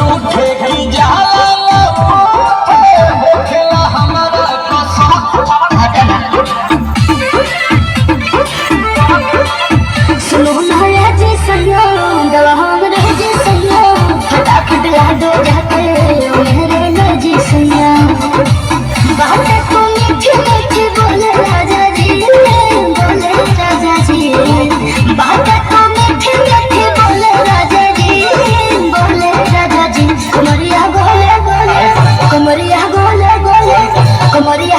झूठे ही जहाला सुनो नया जी सजो दवा maria